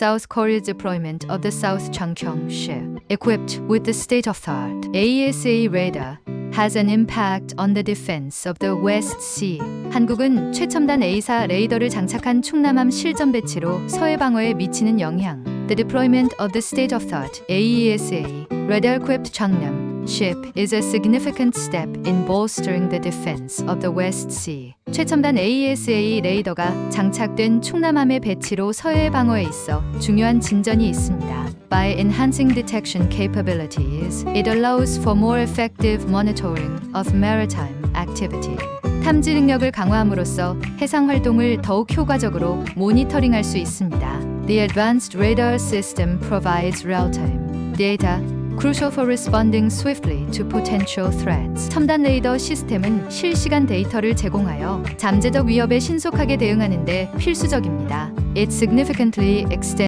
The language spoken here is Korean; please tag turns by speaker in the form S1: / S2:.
S1: South Korea's deployment of the South Changkyong ship, equipped with the state-of-the-art AESA radar, has an impact on the defense of the West Sea. 한국은 최첨단 A사 레이더를 장착한 충남함 실전 배치로 서해 방어에 미치는 영향. The deployment of the state-of-the-art AESA radar-equipped Changnam ship is a significant step in bolstering the defense of the West Sea. 최첨단 AESA 레이더가 장착된 충남함의 배치로 서해 방어에 있어 중요한 진전이 있습니다. By enhancing detection capabilities, it allows for more effective monitoring of maritime activity. 탐지 능력을 강화함으로써 해상 활동을 더욱 효과적으로 모니터링할 수 있습니다. The advanced radar system provides real-time data crucial for responding swiftly to potential threats. 첨단 레이더 시스템은 실시간 데이터를 제공하여 잠재적 위협에 신속하게 대응하는 데 필수적입니다. It significantly extends